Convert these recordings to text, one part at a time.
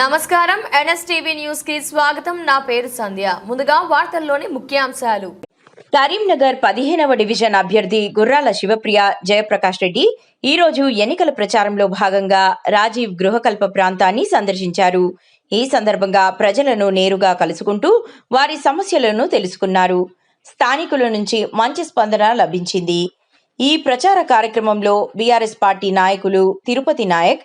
నమస్కారం. ఎన్ఎస్టీవీ న్యూస్కి స్వాగతం. నా పేరు సంధ్య. ముందుగా వార్తల్లోని ముఖ్యాంశాలు. కరీంనగర్ పదిహేనవ డివిజన్ అభ్యర్థి గుర్రాల శివప్రియ జయప్రకాష్ రెడ్డి ఈ రోజు ఎన్నికల ప్రచారంలో భాగంగా రాజీవ్ గృహకల్ప ప్రాంతాన్ని సందర్శించారు. ఈ సందర్భంగా ప్రజలను నేరుగా కలుసుకుంటూ వారి సమస్యలను తెలుసుకున్నారు. స్థానికుల నుంచి మంచి స్పందన లభించింది. ఈ ప్రచార కార్యక్రమంలో బీఆర్ఎస్ పార్టీ నాయకులు తిరుపతి నాయక్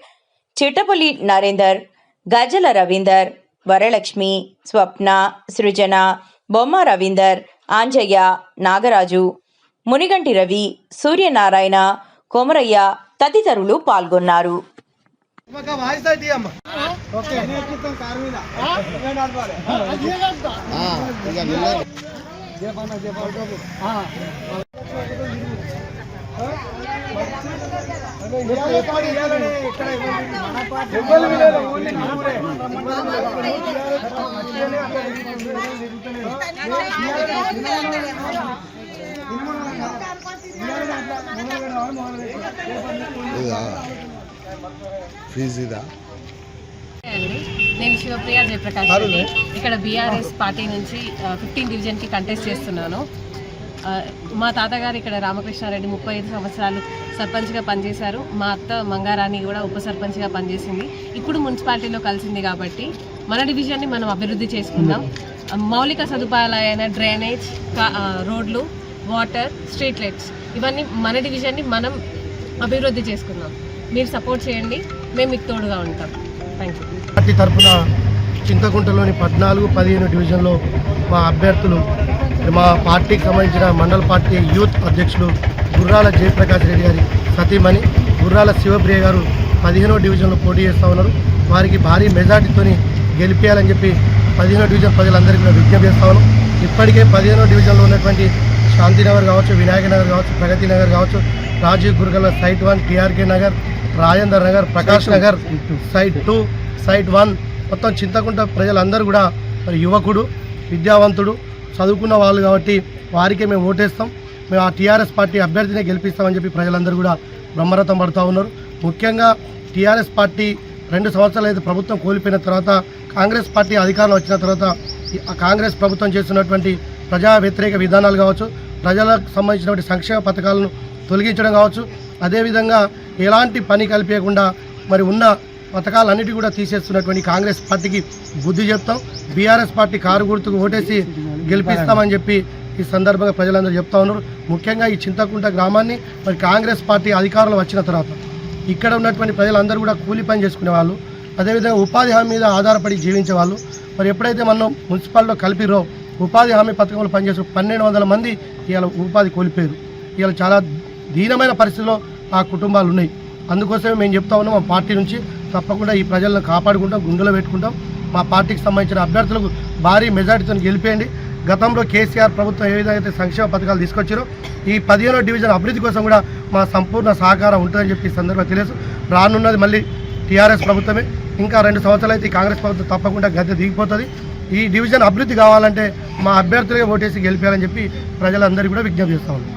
చిట్టపల్లి నరేందర్ గజల రవీందర్ వరలక్ష్మి స్వప్న సృజన బొమ్మ రవీందర్ ఆంజయ్య నాగరాజు మునిగంటి రవి సూర్యనారాయణ కొమరయ్య తదితరులు పాల్గొన్నారు. ఇదా ఫీజు ఇదా అండి నేను శివప్రియ జయప్రకాష్ రెడ్డి ఇక్కడ బీఆర్ఎస్ పార్టీ నుంచి ఫిఫ్టీన్ డివిజన్కి కంటెస్ట్ చేస్తున్నాను. మా తాతగారు ఇక్కడ రామకృష్ణారెడ్డి ముప్పై ఐదు సంవత్సరాలు సర్పంచ్గా పనిచేశారు. మా అత్త మంగారాణి కూడా ఉప సర్పంచ్గా పనిచేసింది. ఇప్పుడు మున్సిపాలిటీలో కలిసింది కాబట్టి మన డివిజన్ని మనం అభివృద్ధి చేసుకుందాం. మౌలిక సదుపాయాలైన డ్రైనేజ్ రోడ్లు వాటర్ స్ట్రీట్ లైట్స్ ఇవన్నీ మన డివిజన్ని మనం అభివృద్ధి చేసుకుందాం. మీరు సపోర్ట్ చేయండి. మేము మీకు తోడుగా ఉంటాం. థ్యాంక్ యూ పార్టీ తరఫున చింతకుంటలోని పద్నాలుగు పదిహేను డివిజన్లో మా అభ్యర్థులు మా పార్టీకి సంబంధించిన మండల పార్టీ యూత్ అధ్యక్షులు గుర్రాల జయప్రకాష్ రెడ్డి గారి సతీమణి గుర్రాల శివప్రియ గారు పదిహేనో డివిజన్లో పోటీ చేస్తూ ఉన్నారు. వారికి భారీ మెజార్టీతోని గెలిపేయాలని చెప్పి పదిహేనో డివిజన్ ప్రజలందరికీ కూడా విజ్ఞప్తి చేస్తా ఉన్నాం. ఇప్పటికే పదిహేనో డివిజన్లో ఉన్నటువంటి శాంతినగర్ కావచ్చు వినాయక నగర్ కావచ్చు ప్రగతి నగర్ కావచ్చు Rajiv Gurugala site one TRK Nagar Rajender Nagar Prakash Nagar site two site one మొత్తం చింతకుంట ప్రజలందరూ కూడా మరి యువకుడు విద్యావంతుడు చదువుకున్న వాళ్ళు కాబట్టి వారికే మేము ఓటేస్తాం. మేము ఆ టీఆర్ఎస్ పార్టీ అభ్యర్థినే గెలిపిస్తామని చెప్పి ప్రజలందరూ కూడా బ్రహ్మరథం పడుతూ ఉన్నారు. ముఖ్యంగా టీఆర్ఎస్ పార్టీ రెండు సంవత్సరాలు అయితే ప్రభుత్వం కోల్పోయిన తర్వాత కాంగ్రెస్ పార్టీ అధికారం వచ్చిన తర్వాత కాంగ్రెస్ ప్రభుత్వం చేస్తున్నటువంటి ప్రజా వ్యతిరేక విధానాలు కావచ్చు ప్రజలకు సంబంధించినటువంటి సంక్షేమ పథకాలను తొలగించడం కావచ్చు అదేవిధంగా ఎలాంటి పని కల్పించకుండా మరి ఉన్న పథకాలన్నిటి కూడా తీసేస్తున్నటువంటి కాంగ్రెస్ పార్టీకి బుద్ధి చెప్తాం. బీఆర్ఎస్ పార్టీ కారు గుర్తుకు ఓటేసి గెలిపిస్తామని చెప్పి ఈ సందర్భంగా ప్రజలందరూ చెప్తా ఉన్నారు. ముఖ్యంగా ఈ చింతకుంట గ్రామాన్ని మరి కాంగ్రెస్ పార్టీ అధికారంలో వచ్చిన తర్వాత ఇక్కడ ఉన్నటువంటి ప్రజలందరూ కూడా కూలి పని చేసుకునే వాళ్ళు అదేవిధంగా ఉపాధి హామీ మీద ఆధారపడి జీవించే వాళ్ళు. మరి ఎప్పుడైతే మనం మున్సిపాలిటీలో కలిపిరో ఉపాధి హామీ పథకంలో పనిచేసిన పన్నెండు వందల మంది ఇవాళ ఉపాధి కోల్పోయారు. ఇవాళ చాలా దీనమైన పరిస్థితిలో ఆ కుటుంబాలు ఉన్నాయి. అందుకోసమే మేము చెప్తా ఉన్నాం మా పార్టీ నుంచి తప్పకుండా ఈ ప్రజలను కాపాడుకుంటాం గుండెలో పెట్టుకుంటాం. మా పార్టీకి సంబంధించిన అభ్యర్థులకు భారీ మెజార్టీతో గెలిపేయండి. గతంలో కేసీఆర్ ప్రభుత్వం ఏ విధంగా అయితే సంక్షేమ పథకాలు తీసుకొచ్చారో ఈ పదిహేనో డివిజన్ అభివృద్ధి కోసం కూడా మా సంపూర్ణ సహకారం ఉంటుందని చెప్పి సందర్భంగా తెలుసు. రానున్నది మళ్ళీ టీఆర్ఎస్ ప్రభుత్వమే. ఇంకా రెండు సంవత్సరాలు అయితే కాంగ్రెస్ ప్రభుత్వం తప్పకుండా గద్దె దిగిపోతుంది. ఈ డివిజన్ అభివృద్ధి కావాలంటే మా అభ్యర్థులుగా ఓటేసి గెలిపారని చెప్పి ప్రజలందరికీ కూడా విజ్ఞప్తి చేస్తా ఉన్నాం.